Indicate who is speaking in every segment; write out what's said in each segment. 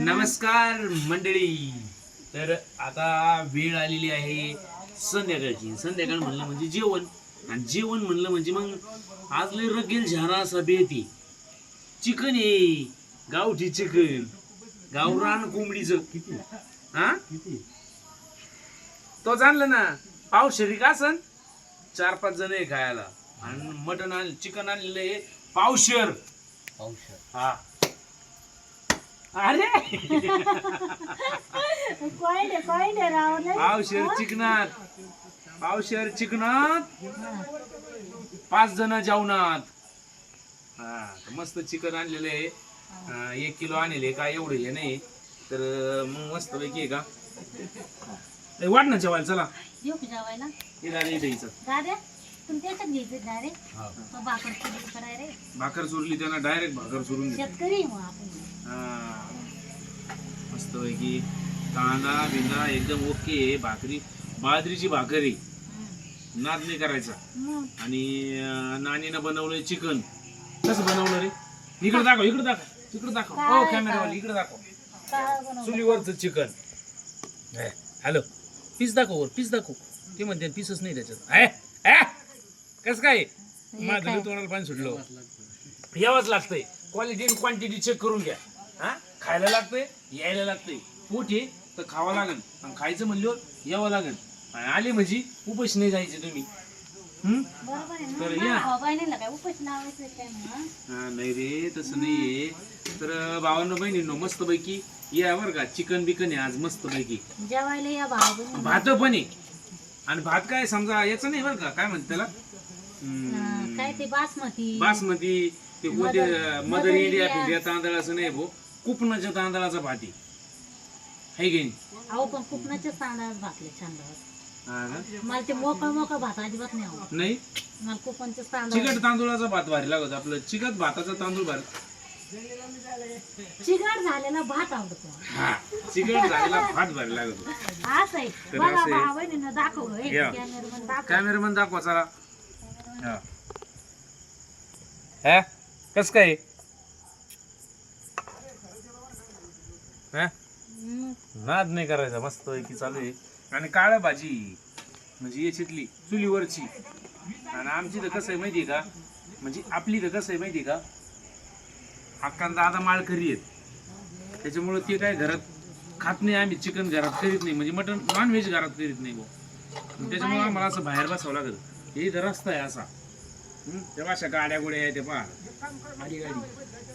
Speaker 1: नमस्कार मंडळी. तर आता वेळ आलेली आहे संध्याकाळची. संध्याकाळ म्हणलं म्हणजे जेवण. आणि जेवण म्हणलं म्हणजे मग आज लय रगेल झारा असा बेती. चिकन आहे गावठी चिकन. गावरान कोंबडीचं. किती? हा? तो जाणलं ना पाव शरीक असन चार पाच जण आहे खायला. आणि मटन आण चिकन आणलेलं आहे पावशर. हा. अरे!
Speaker 2: कोयडे कोयडे रावले
Speaker 1: पावशेर चिकनात. पावशेर चिकनात. पाच जण जेवणात. हा मस्त चिकन आणलेलं आहे. एक किलो आणले काय एवढं हे नाही. तर मग मस्त पैकी आहे का? ए, वाट ना जेवायला चला.
Speaker 2: येऊ की जेवायला?
Speaker 1: झालं इथं हिचं.
Speaker 2: दादा तुम्ही त्याच्यात घ्यायचं ना रे. तो भाकर चुली कराय रे.
Speaker 1: भाकर चुरली त्यांना डायरेक्ट भाकर चुरून
Speaker 2: शेतकरी आहे मग आपण.
Speaker 1: हा. मस्त पैकी कांदा बिंदा एकदम ओके. भाकरी बाजरीची भाकर. नाही करायचा. आणि नानीनं बनवलंय चिकन. कसं बनवलं रे? इकडे दाखव इकडे दाखव इकडे दाखव. हो? कॅमेरावाली इकडे दाखव? चुलीवरचं चिकन. हॅलो. पीस दाखव वर पीस दाखव. ते म्हणते पीसच नाही त्याच्यात. कस काय? माझं तोंडाला पाणी सुटलं यावंच लागतंय. क्वालिटी आणि क्वांटिटी चेक करून घ्या. हा? खायला लागतंय. यायला लागतंय. पोट आहे तर खावं लागेल आणि खायचं म्हणल्यावर यावं लागेल आणि आले म्हणजे उपाशी नाही जायचे तुम्ही.
Speaker 2: बरोबर आहे
Speaker 1: तर
Speaker 2: ना
Speaker 1: या.
Speaker 2: भाऊ बहिणीला काय उपास लावायचं काय मग?
Speaker 1: हा, नाही रे तसं नाहीये. तर भावांनो बहिणींनो मस्त पैकी या बरं का चिकन बिकन आहे आज मस्त पैकी
Speaker 2: जेवायला या भाऊ बहिणी
Speaker 1: भात पण आहे. आणि भात काय समजा याचं नाही बरं का काय म्हणते त्याला? हम्म,
Speaker 2: काय ते बासमती.
Speaker 1: बासमती ते कोणते
Speaker 2: मदर-
Speaker 1: मदर इंडिया
Speaker 2: इंडिया.
Speaker 1: फिंडिया तांदळाचं नाही भो. कुपनाच्या तांदळाचा भात. आहे है की नाही?
Speaker 2: अहो पण कुपनाचे तांदळाच भाकले छान
Speaker 1: हा का?
Speaker 2: मला ते मोकळं मोकळं भात अजिबात नाही आवडत.
Speaker 1: नाही?
Speaker 2: मला कुपनचे तांदूळ
Speaker 1: चिकट तांदूळाचा भात भारी लागत. आपलं चिकट भाताचा तांदूळ भारी.
Speaker 2: चिकट झालेला भात आवडतो
Speaker 1: हा चिकट झालेला भात भारी लागतो.
Speaker 2: असं आहे.
Speaker 1: तर
Speaker 2: बघा
Speaker 1: असं आहे.
Speaker 2: भाऊ बहिणीनं दाखवलं. एक
Speaker 1: या.
Speaker 2: कॅमेरामन दाखव
Speaker 1: कॅमेरामन दाखवा चला. हा? कस काय हा?
Speaker 2: हम्म.
Speaker 1: नाद नाही करायचा मस्त की चालू आहे. आणि काळ्या भाजी म्हणजे याच्यातली चुलीवरची. आणि आमची तर कसं आहे माहिती आहे का? म्हणजे आपली तर कसं आहे माहिती आहे का? हक्कान दादा माळकरी आहेत. त्याच्यामुळं ते काय घरात खात नाही आम्ही चिकन घरात करीत नाही. म्हणजे मटन नॉन व्हेज घरात करीत नाही भाऊ. त्याच्यामुळे आम्हाला असं बाहेर बसावं लागत हे इथं रस्ता आहे असा? तेव्हा अशा गाड्या गुड्या येते पहा. गाडी गाडी.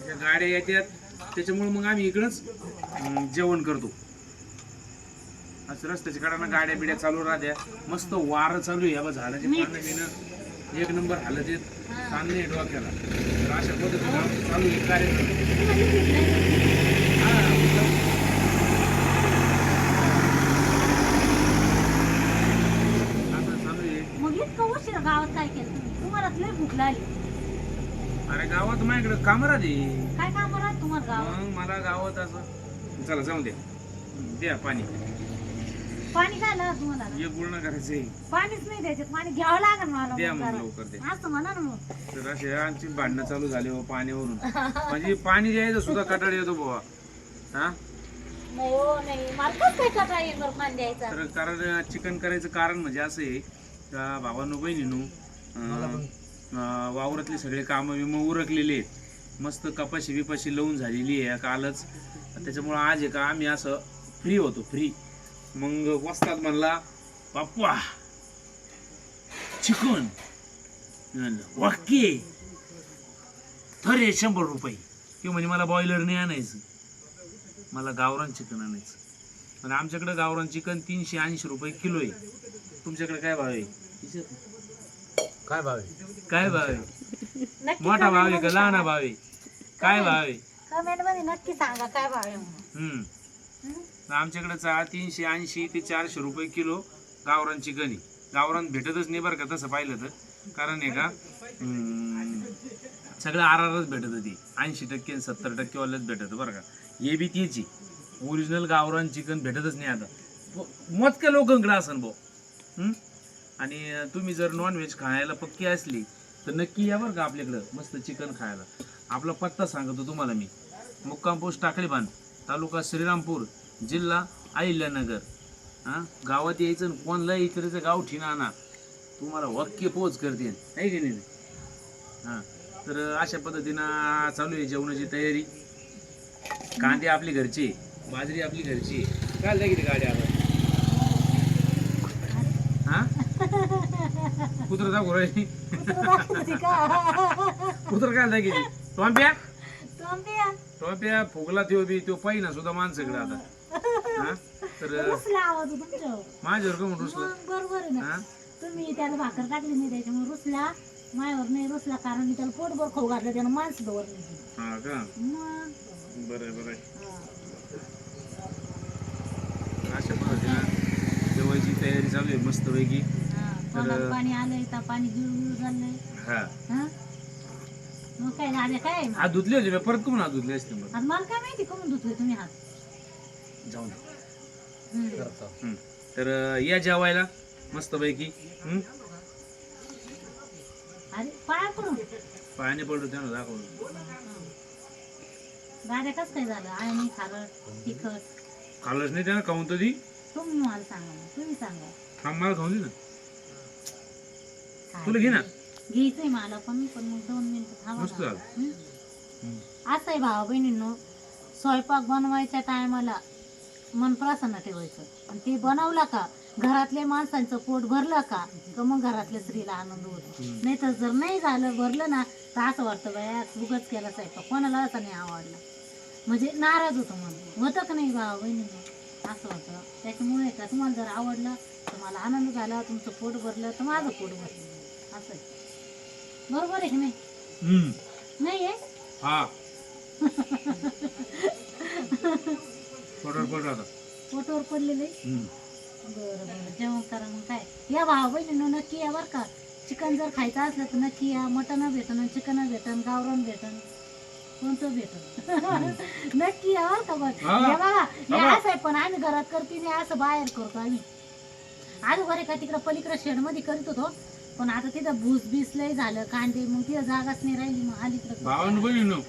Speaker 1: त्या गाड्या येतात त्याच्यामुळे मग आम्ही इकडंच जेवण करतो. असं रस्त्याच्या कडाना गाड्या बिड्या चालू राहत्या. मस्त वारं चालू आहे. बा झाडाचे पानं एक नंबर हालत येत चांगले डोक्याला. तर अशा पद्धतीने चालू आहे कार्यक्रम. अरे गावात माझ्याकडे कामं राहते.
Speaker 2: काय काम राहत तुम्हाला
Speaker 1: मला गावात असं चला जाऊ द्या. द्या पाणी.
Speaker 2: पाणी काय लागत तुम्हाला
Speaker 1: हे पूर्ण करायचंय
Speaker 2: पाणीच नाही द्यायचं पाणी घ्यावं लागेल मला
Speaker 1: द्या
Speaker 2: मग.
Speaker 1: लवकर द्या.
Speaker 2: असं म्हणा ना मग.
Speaker 1: तर असे आमची भांडणं चालू झाली हो पाण्यावरून. म्हणजे पाणी द्यायचं सुद्धा कटाळ येतो बुवा. हा?
Speaker 2: नाही हो नाही. मला कसं काय कटा येईल बरं पाणी द्यायचं?
Speaker 1: तर कारण चिकन करायचं कारण म्हणजे असं आहे का भावांनो बहिणीनो अं, अं, वावरातले सगळे कामं विमं उरकलेले आहेत. मस्त कपाशी बिपाशी लावून झालेली आहे कालच. त्याच्यामुळं आज आहे का आम्ही असं फ्री होतो फ्री मग वस्तात म्हणला बाप्पा चिकन. वाक्य थरे शंभर रुपये. किंवा म्हणजे मला बॉयलर नाही आणायचं. मला गावरान चिकन आणायचं. आणि आमच्याकडे गावरान चिकन तीनशे ऐंशी रुपये किलो आहे. तुमच्याकडे काय भाव आहे?
Speaker 3: काय भाव आहे?
Speaker 1: काय भाव आहे? मोठा भाव आहे का लहान भाव आहे? काय भाव? आहे
Speaker 2: कमेंटमध्ये नक्की सांगा काय भाव आहे म्हणून.
Speaker 1: हम्म.
Speaker 2: हं?
Speaker 1: आमच्याकडे चा तीनशे ऐंशी ते चारशे रुपये किलो गावरान चिकन आहे गावरान भेटतच नाही बरं का तसं पाहिलं तर. कारण आहे का सगळं आर आरच भेटत होती. ऐंशी टक्के आणि सत्तर टक्के वाल्याच भेटत बरं का. हे बी तीच ओरिजिनल गावरान चिकन भेटतच नाही आता. मोजक्या लोकांकडे असन भाऊ. हं? आणि तुम्ही जर नॉनव्हेज खायला पक्की असली तर नक्की या बरं का आपल्याकडं मस्त चिकन खायला. आपला पत्ता सांगतो तुम्हाला मी. मुक्काम पोस्ट टाकली बांध तालुका श्रीरामपूर जिल्हा अहिल्यानगर. हां? गावात यायचं आणि कोणला इतरचं गाव ठिणाना तुम्हाला वाक्य पोच करते. आहे की नाही? हां. तर अशा पद्धतीनं चालू आहे जेवणाची तयारी. कांदे आपली घरचे बाजरी आपली घरची. काय लागेल गाडी आता हा? कुत्र दाखव राहिली. कुत्र काय लागेल फुगला त्यो बी त्यो पाहिना सुद्धा माणसाकडे आता. हा? तर
Speaker 2: रुसला आवाज तुमच्या.
Speaker 1: माझ्यावर का म्हणून रुसला?
Speaker 2: मग बरोबर आहे ना.
Speaker 1: हा?
Speaker 2: तुम्ही त्याला भाकर टाकली नाही त्याच्यामुळे रुसला. मायावर नाही रुसला कारण मी त्याला पोटभर खाऊ घातलं त्यानं माणसं दवर नाही
Speaker 1: हा का?
Speaker 2: मग?
Speaker 1: बरं बरं
Speaker 2: हा.
Speaker 1: अशा पद्धतीनं जेवायची तयारी चालू आहे मस्तपैकी.
Speaker 2: हा, तोंडात पाणी आलंय तर पाणी गिळगिळ झालंय.
Speaker 1: हा.
Speaker 2: हा? मग काय झालं काय?
Speaker 1: हात धुतले होते मी परत करून हात धुतले असते मग.
Speaker 2: मला काय माहिती करून धुतले तुम्ही हात?
Speaker 1: जाऊन
Speaker 2: हम्म.
Speaker 1: हं. तर अं, या जेवायला मस्तपैकी. हं?
Speaker 2: अरे पाया पडून?
Speaker 1: पायाने पडलो त्यानं दाखवलं
Speaker 2: दाद्या कसं काय झालं? आणि खारट तिखट?
Speaker 1: खाल्लंच नाही त्यानं खाऊन तरी
Speaker 2: तुम्ही मला सांगा ना, तुम्ही सांगा.
Speaker 1: हा मला खाऊन दे ना. तुला घे ना.
Speaker 2: घ्यायचंय मला पण पण मग दोन मिनिटं थांबा
Speaker 1: मस्त
Speaker 2: ना.
Speaker 1: झालं.
Speaker 2: हं? असं आहे भावा बहिणींनो स्वयंपाक बनवायच्या टायमाला मन प्रसन्न ठेवायचं. आणि ते बनवला का घरातल्या माणसांचं पोट भरलं का तर मग घरातल्या स्त्रीला आनंद होतो. नाही तर जर नाही झालं भरलं ना तर असं वाटतं बाया उगच केला स्वयंपाक. कोणाला असं नाही आवडला. म्हणजे नाराज होतो मन होतं का नाही भावा बहिणींनो? असं होतं. त्याच्यामुळे का तुम्हाला जर आवडलं तर मला आनंद झाला तुमचं पोट भरलं तर माझं पोट भरलं. असं आहे बरोबर आहे की नाही?
Speaker 1: हं.
Speaker 2: नाही आहे?
Speaker 1: हा. पडर आता.
Speaker 2: पोटावर पडलेलं? आहे. बरं बरं. जेवण करा मग काय? या भाऊ बहिणीनं नक्की या बरं का. चिकन जर खायचं असलं तर नक्की या. मटन भेटन चिकन भेटन गावरान भेटन. कोणतं भेटन? नक्की या बरं का
Speaker 1: हा.
Speaker 2: हे बघा हे. असं आहे पण आम्ही घरात करते नाही असं बाहेर करतो आम्ही. आज बरे का तिकडं पलीकडे शेडमध्ये करीत होतो. पण आता तिथं भूस बीस लय झालं कांदे मग तिथं जागाच नाही राहिली मग अलीकडं
Speaker 1: भावानं बहिणीनं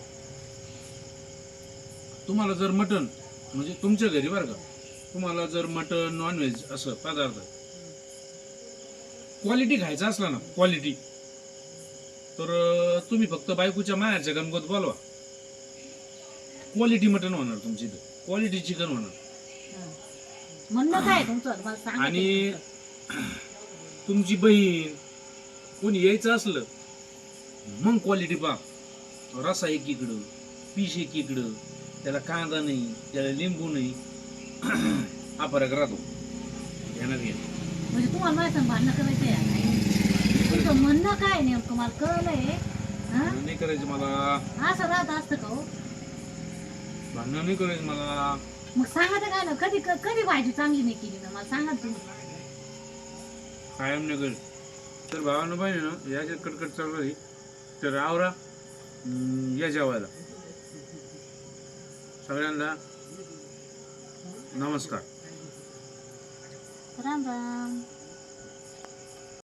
Speaker 1: तुम्हाला जर मटन म्हणजे तुमच्या घरी बरं का तुम्हाला जर मटन नॉनव्हेज असं पदार्थ क्वालिटी खायचा असला ना क्वालिटी तर अं, तुम्ही फक्त बायकोच्या मायाच्या गणगोत बोलवा. क्वालिटी मटन होणार तुमची इथं. क्वालिटी चिकन होणार.
Speaker 2: म्हणणं काय तुमचं? मला सांगा
Speaker 1: आणि. तुमची बहीण कोणी यायचं असलं मग क्वालिटी पा रसा एकीकडं पीस एकीकडं त्याला कांदा नाही त्याला लिंबू नाही. हा फरक राहतो. ध्यानात घ्या.
Speaker 2: म्हणजे तुम्हाला भांडणं करायचं आहे तुमचं म्हणणं काय नेमकं? मला कळलंय. हा?
Speaker 1: भांडण नाही करायचं मला.
Speaker 2: असं राहत असतं का हो?
Speaker 1: भांडण नाही करायचं मला.
Speaker 2: मग सांगा तर काय ना कधी कधी भाजी चांगली नाही केली ना मला सांगा तुम्ही.
Speaker 1: कायम नाही तर भावानं पाहिजे ना याच्यात कटकट चालू आहे तर आवरा या जेवायला. सगळ्यांना नमस्कार.
Speaker 2: राम राम.